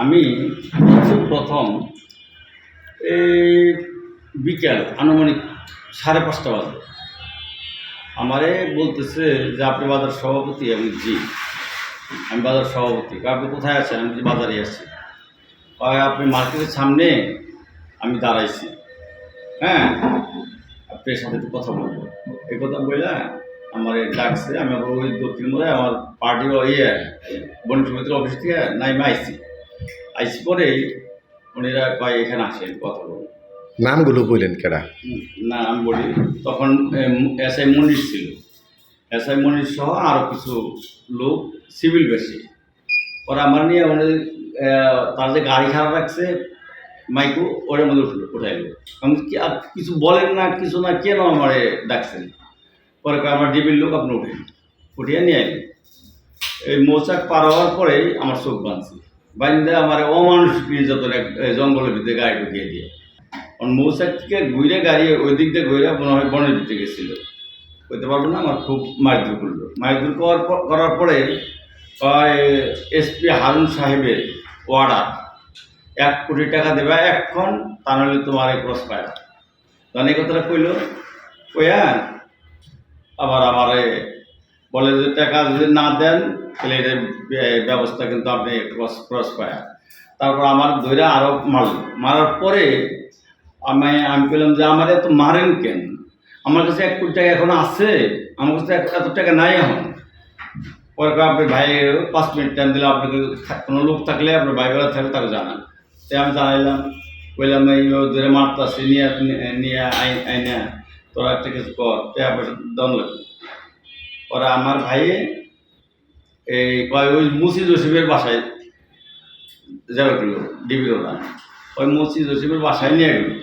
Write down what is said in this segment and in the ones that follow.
আমি প্রথম এই বিকেল আনুমানিক সাড়ে পাঁচটা বাজে। আমারে বলতেছে যে আপনি বাজার সভাপতি? আমি জি। আমি বাজার সভাপতি। আপনি কোথায় আছেন? আমি বাজারে কয়, আপনি মার্কেটের সামনে? আমি দাঁড়াইছি। হ্যাঁ আপনার সাথে একটু কথা বলব এই কথা বললে আমার ডাকছে। আমি ওই দক্ষিণ মোড়ে আমার পার্টির ইয়ে সমিতির অফিস থেকে নাইমে আইসি পরেই উনিরা কয় এখানে আসেন কথা বলব নামগুলো বললেন না আমি বলি। তখন এস আই মনির ছিল। এস আই মনির সহ আরও কিছু লোক সিভিল বেশি। ওরা আমার নিয়ে তার যে গাড়ি খারাপ রাখছে মাইকু ওরের মধ্যে উঠল উঠাইলো। আমি কি আর কিছু বলেন না কিছু না কেন আমারে ডাকছেন? পরে আমার ডিবির লোক আপনি উঠেন। উঠিয়ে নিয়ে আইলেন এই মৌচাক পার হওয়ার পরেই আমার চোখ বাঁধছে। বাঁধতে আমার অমানুষিক নির্যাতন এক জঙ্গলের ভিতরে গাড়ি ঢুকিয়ে দিয়ে। মৌচাক থেকে ঘুরে গাড়ি ওই দিক দিয়ে ঘুরে মনে হয় বনের ভিতরে গেছিল। কইতে পারব না, আমার খুব মারধর করল। মারধর করার পর- করার পরে এসপি হারুন সাহেবের অর্ডার এক কোটি টাকা দেবে এক্ষণ তা নাহলে তোমার এই ক্রস পায় তখন কথাটা কইল, কইয়া, আবার আমারে বলে যে টাকা যদি না দেন, তাহলে বে- ব্যবস্থা কিন্তু আপনি ক্রস ক্রস পায় তারপর আমার ধরে আরও মারল। মারার পরে আমি আমি বললাম যে, আমার এত মারেন কেন? আমার কাছে এক কোটি টাকা এখন আছে, আমার কাছে এত টাকা নাই এখন। পরে আপনি ভাই, পাঁচ মিনিট টাইম দিলে আপনাকে কোনো লোক থাকলে আপনার ভাই বেলা থাকলে তাকে জানান। তাই আমি জানাইলাম বললাম এই ধরে মারতাছে, নিয়ে নিয়ে আইন আইনা তোরা একটা কিছু কর। টাকা পয়সা দম লাগবে পরে আমার ভাইয়ে এই কয় ওই মুসি জসিফের বাসায় যাবে গেল, ডিবির ওরা, ওই মুসি জসিফের বাসায় নিয়ে গেল।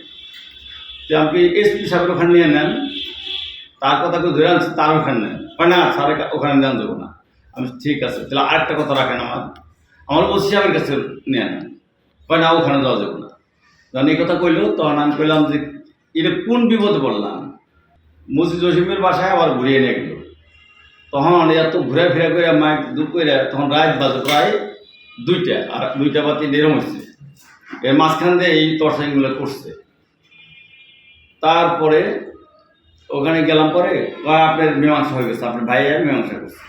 তো আপনি এসপি সাহেবের ওখানে নিয়ে নেন, তার কথা কেউ ধরে আনছে, তার ওখানে নেন। না স্যারের কা- ওখানে নেন দেবো না। আমি ঠিক আছে, তাহলে আরেকটা কথা রাখেন আমার। আমার ওসি সাহেবের কাছে নিয়ে নেন। না, ওখানে যাওয়া যাবে না। যখন এই কথা কইলো, তখন আমি কইলাম যে, এটা কোন বিপদে বললাম মুসি জসিমের বাসায় আবার ঘুরিয়ে নিয়ে গেল। তখন এত ঘুরে ফিরে করে মাইক দূর করে তখন রাত বাজে প্রায় দুইটা, আর দুইটা বাতি তিনটা এরকম হচ্ছে এর মাঝখান দিয়ে এই টর্চারিংগুলো করছে। তারপরে ওখানে গেলাম পরে আপনার মীমাংসা হয়ে গেছে? আপনার ভাই আর মীমাংসা করছে।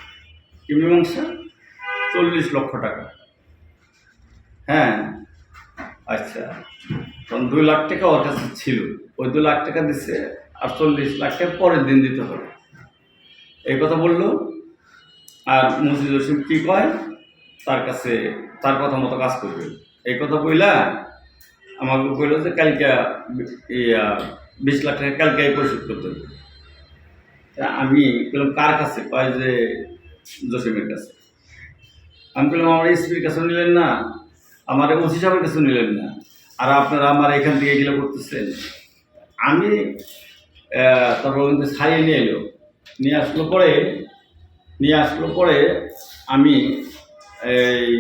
কি মীমাংসা? চল্লিশ লক্ষ টাকা। হ্যাঁ। আচ্ছা। তখন দুই লাখ টাকা ওর কাছে ছিল। ওই দু লাখ টাকা দিচ্ছে আর চল্লিশ লাখ টাকা পরের দিন দিতে হবে। এই কথা বলল। আর মুজিদ হোসেন কী কয়? তার কাছে তার কথা মতো কাজ করবে। এই কথা বইলা আমাকে কইলো যে কালকে ইয়া বিশ লাখ টাকা কালকে পরিশোধ করতে হবে। আমি বললাম, কার কাছে? কয় যে জসিমের কাছে। আমি বললাম, আমার এসপির কাছে নিলেন না, আমার ওসি সাহেবের কাছে নিলেন না, আর আপনারা আমার এখান থেকে এগুলো করতেছেন। আমি তারপর কিন্তু ছাড়িয়ে নিয়ে এলো। নিয়ে আসলো পরে, নিয়ে আসলো পরে আমি এই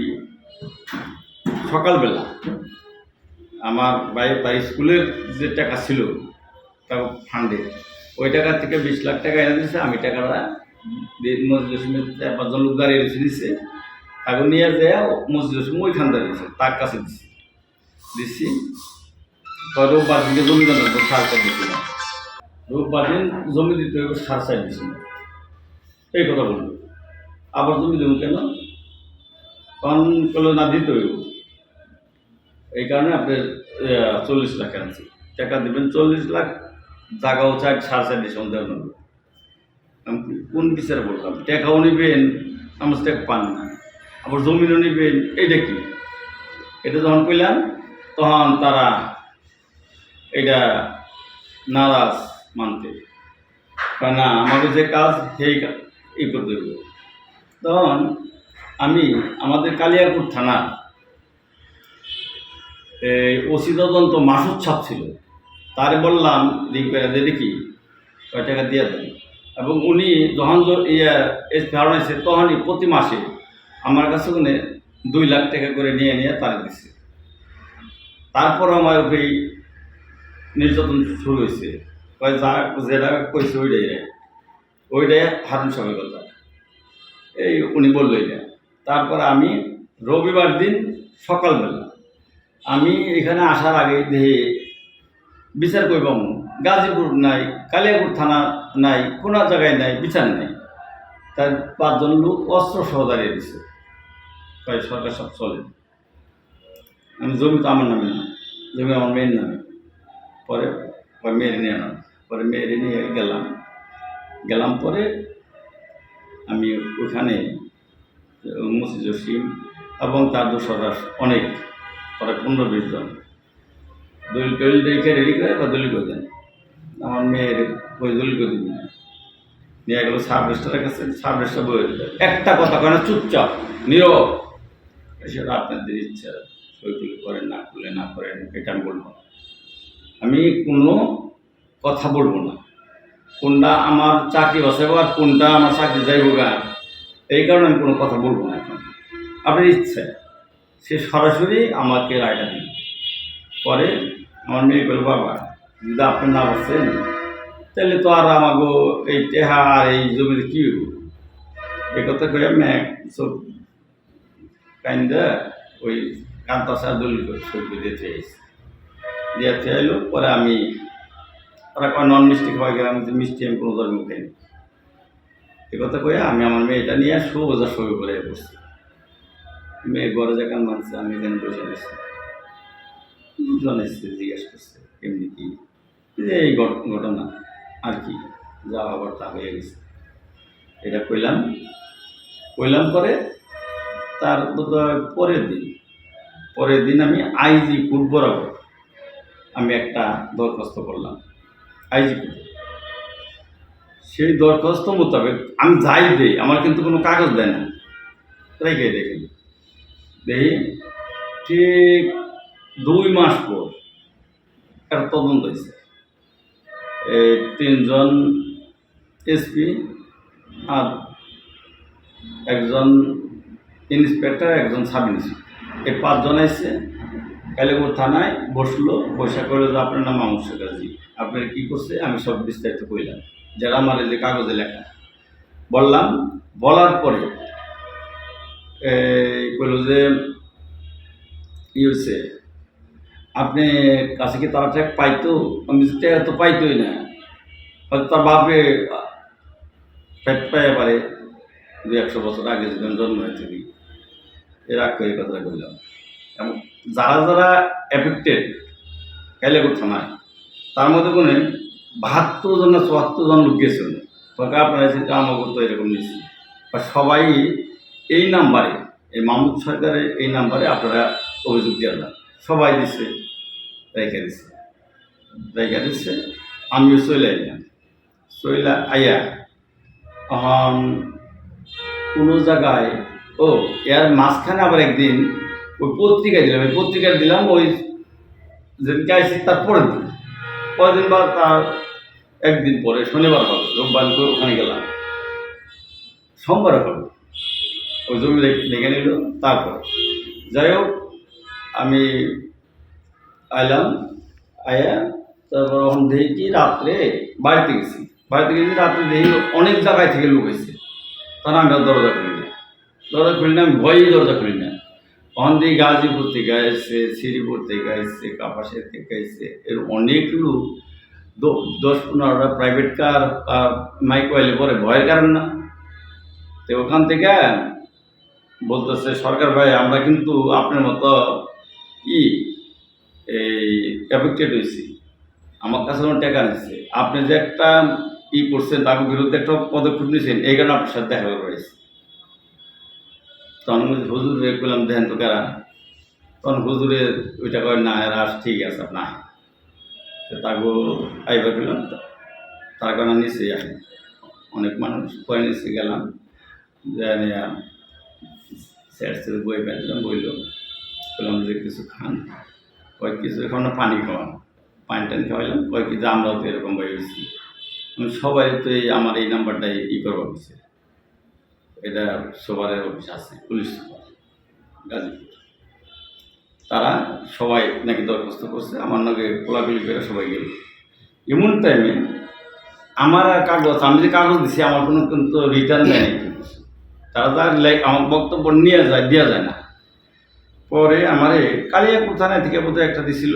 সকালবেলা আমার তাই স্কুলের যে টাকা ছিল, তার ফান্ডে ওই টাকা থেকে বিশ লাখ টাকা এনে দিয়েছে আমি টাকাটা মসজিদ হোসেনের চার পাঁচজন লোক দাঁড়িয়ে রেখে দিচ্ছে তাকে নিয়ে যায় হোসেন ওইখান দাঁড়িয়েছে তার কাছে দিছি। দিছি তো রোববার দিকে জমি দান সার চার দিচ্ছি না রোববার দিন জমি দিতে হবে, সার চার দিচ্ছি না এই কথা বলব। আবার জমি দেবো কেন? তখন করল না দিতে হইব। এই কারণে আপনার চল্লিশ লাখ আনছি। টাকা দেবেন চল্লিশ লাখ জায়গাও চাই সাড়ে চার দিয়েছে সন্দেহ নেব আমি কোন বিচারে বললাম টাকাও নেবেন, আমার টাকা পান না। আবার জমিনও নেবেন, এইটা কি? এটা যখন পেলাম তখন তারা এটা নারাজ। মানতে না আমাকে যে কাজ, সেই এই করতে হবে। তখন আমি আমাদের কালিয়াকুর থানা এই ওসি তদন্ত মাসুদ ছাপ ছিল। তার বললাম করে যে দেখি, কয় টাকা দিয়ে দেন। এবং উনি যখন ইয়া এস ফেরাইছে তখনই প্রতি মাসে আমার কাছে উনি দুই লাখ টাকা করে নিয়ে নিয়ে তারে দিছে। তারপর আমার ওই নির্যাতন শুরু হয়েছে। কয় যা যেটা কইছে ওইটাই রে। ওইটাই হারুন সাহেবের কথা। এই উনি বলল এটা। তারপর আমি রবিবার দিন সকালবেলা আমি এখানে আসার আগে দেখি বিচার করব গাজীপুর নাই কালিয়াপুর থানা নাই, কোনো জায়গায় নাই, বিচার নাই। তার পাঁচজন লোক অস্ত্র সহ দাঁড়িয়ে দিছে প্রায় সরকার সব চলে। আমি জমি তো আমার নামে না। জমি আমার মেয়ের নামে। পরে মেয়ের নিয়ে আনাম পরে মেয়ের নিয়ে গেলাম। গেলাম পরে আমি ওখানে মুসি জসিম এবং তার দোসররা অনেক, পরে পনেরো বিশ জন। দলিল টলিল রেখে রেডি করে বা দলিল করে দেন। আমার মেয়ের ওই দলিল করে দিবি না। নিয়ে গেল সাব রেস্টারের কাছে সাব রেস্টার বই একটা কথা কেন চুপচাপ, নীরব। সেটা আপনাদের ইচ্ছা, সই করেন, না করলে না করেন, এটা আমি বলব আমি কোনো কথা বলব না। কোনটা আমার চাকরি বসাবো আর কোনটা আমার চাকরি যাইব গা এই কারণে আমি কোনো কথা বলব না এখন। আপনার ইচ্ছে, সে সরাসরি আমাকে রায়টা দিল পরে আমার মেয়ে বলল বাবা, যদি আপনি না বসছেন তাহলে তো আর আমাকে এই টেহা আর এই জমির কি এই কথা আমি এক সব কাইন্দা ওই দলিল করে সই করে দিতে এসেছি দিয়ে এলো পরে আমি ওরা কয় নন মিষ্টি খাওয়া গেলাম, যে মিষ্টি আমি কোনো ধর্ম খাইনি। এ কথা কয়ে আমি আমার মেয়েটা নিয়ে সোজা সই করে বসছি। মেয়ে ঘরে যেখান মানছে আমি এখানে বসে গেছি দুজন এসছে জিজ্ঞেস করছে, এমনি কি? যে এই ঘট- ঘটনা, আর কি? যা হবার তা হয়ে গেছে। এটা কইলাম কইলাম পরে তার পরের দিন পরের দিন আমি আইজি কোর্ট বরাবর আমি একটা দরখাস্ত করলাম। আইজি কোর্টে সেই দরখাস্ত মোতাবেক আমি যাই দেই, আমার কিন্তু কোনো কাগজ দেয় না। রেখে দেখি। ঠিক দুই মাস পর একটা তদন্ত হয়েছে তিনজন এসপি আর একজন ইন্সপেক্টর, একজন সাব ইন্সপেক্টর এই পাঁচজন এসে কালীপুর থানায় বসল বৈশাখ করে আপনার নাম মামুর কাজী আপনার কি করছে? আমি সব বিস্তারিত কইলাম। যারা আমার যে কাগজে লেখা, বললাম, বলার পরে কইল যে ই হয়েছে আপনি কাছে কি তারা ট্যাক পাইতো? আমি টাকা তো পাইতোই না। হয়তো তার বাপে পেট পাইয়া পারে। দু একশো বছর আগে আমি জন্ম হয়ে থাকি এর আগ করে কথাটা বললাম এবং যারা যারা এফেক্টেড কাইলেপুর থানায় তার মধ্যে কোনো? বাহাত্তর জন না চুয়াত্তর জন লোক গেছিল। সরকার আপনারা এসে আমাকে তো এরকম নিয়েছি বা সবাই এই নাম্বারে, এই মাহমুদ সরকারের এই নাম্বারে আপনারা অভিযোগ দিয়ে দেন সবাই দিচ্ছে রেখে দিচ্ছে রেখে দিচ্ছে আমিও চলে আইলাম। চলে আইয়া এখন কোনো জায়গায়, ও, এর মাঝখানে আবার একদিন ওই পত্রিকা দিলাম। ওই পত্রিকা দিলাম ওই যেদিনকে তার পরের দিন। পরের বাদ তার? একদিন পরে, শনিবার হবে, রোববার করে ওখানে গেলাম। সোমবার হবে। ওই জমি লেগে নিল, তারপর। যাই হোক, আমি আইলাম, আয়া, তারপর ওখান দেখি রাত্রে বাড়িতে গেছি। বাড়িতে গেছি, রাত্রে দেখি অনেক জায়গায় থেকে লোক এসেছে। তখন আমি দরজা খুলি না দরজা খুলি না আমি ভয়েই দরজা খুলি থেকে গাজীপুর থেকে এসছে শ্রীপুর থেকে এসছে কাপাসের থেকে এসছে এর অনেক লোক দশ পনেরোটা প্রাইভেট কার আর মাইক ওয়াইলে পরে ভয়ের কারণ না। তো ওখান থেকে বলতেছে, সরকার ভাই, আমরা কিন্তু আপনার মতো ই, এই অ্যাফেক্টেড হয়েছি। আমার কাছে কোনো টাকা নিচ্ছে আপনি যে একটা ই করছেন, তার বিরুদ্ধে একটা পদক্ষেপ নিয়েছেন এই কারণে আপনার সাথে দেখা করে রয়েছে তখন আমি হুজুর রে করলাম, দেখেন তো কারা? তখন হুজুরে ওইটা কয়, না, এরা ঠিক আছে না তাকে আইবার পেলাম তার কারণে নিচে যাই অনেক মানুষ পরে নিচে গেলাম স্যার স্যার বই পেলাম বইল। বললাম যে কিছু খান কয়েক কিছু এখন পানি খাওয়ান। পানি টানি খাওয়াইলাম কয়েক কিছু আমরাও তো এরকম বই হয়েছি আমি সবাই তো এই, আমার এই নাম্বারটাই ই করব এটা সবারের অফিস আছে, পুলিশ সুপার, গাজীপুর। তারা সবাই নাকি দরখাস্ত করছে, আমার নাকি কোলাগুলি করে সবাই গেল। এমন টাইমে আমার কাগজ আমি যে কাগজ দিছি, আমার কোনো কিন্তু রিটার্ন দেয় নাকি তারা তার আমার বক্তব্য নিয়ে যায় দেওয়া যায় না। পরে আমারে কালিয়াকুর থানা থেকে বোধহয় একটা দিছিল,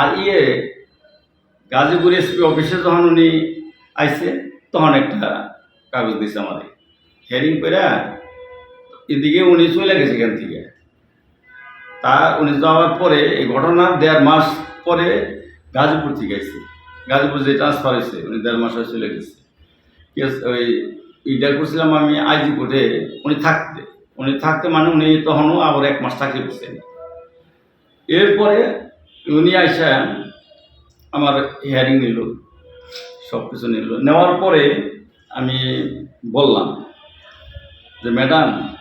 আর ইয়ে গাজীপুর এসপি অফিসে যখন উনি আইসে তখন একটা কাগজ দিছে আমারে। হেয়ারিং করে এদিকে উনি চলে গেছে এখান থেকে। তা উনি যাওয়ার পরে এই ঘটনার দেড় মাস পরে গাজীপুর থেকে আইছে। গাজীপুর যে ট্রান্সফার হয়েছে উনি দেড় মাস হয়ে চলে গেছে। ওই ইটা করছিলাম আমি আইজি কোর্টে, উনি থাকতে। উনি থাকতে মানে উনি তখনও আবার এক মাস চাকরি করছেন। এরপরে উনি আইসা আমার হিয়ারিং নিল সব কিছু নিল। নেওয়ার পরে আমি বললাম যে ম্যাডাম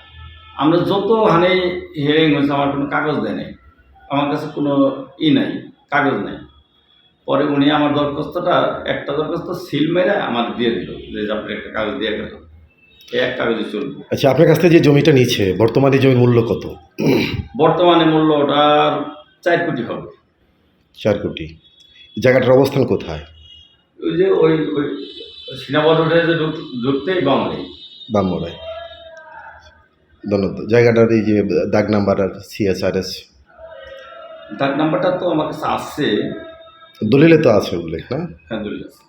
আমরা যত হানে হিয়ারিং হয়েছে আমার কোনো কাগজ দেয় নাই। আমার কাছে কোনো ই নাই কাগজ নাই। পরে উনি আমার দরখাস্তটা একটা দরখাস্ত সিল মেরে আমার দিয়ে দিল যে আপনি একটা কাগজ দিয়ে গেল। এই এক কাগজে চলবে। আচ্ছা আপনার কাছ থেকে যে জমিটা নিচ্ছে বর্তমানে জমির মূল্য কত? বর্তমানে মূল্য ওটার চার কোটি হবে। চার কোটি। জায়গাটার অবস্থান কোথায়? ওই যে ওই ওই সিনেমা রোডে যে ঢুক- ঢুকতেই বামে বামমোড়ায় ধন্যবাদ। জায়গাটার এই যে দাগ নাম্বার আর সিএসআরএস দাগ নাম্বারটা তো আমার কাছে আসছে। দলিলে তো আছে উল্লেখ না? হ্যাঁ দলিল আছে।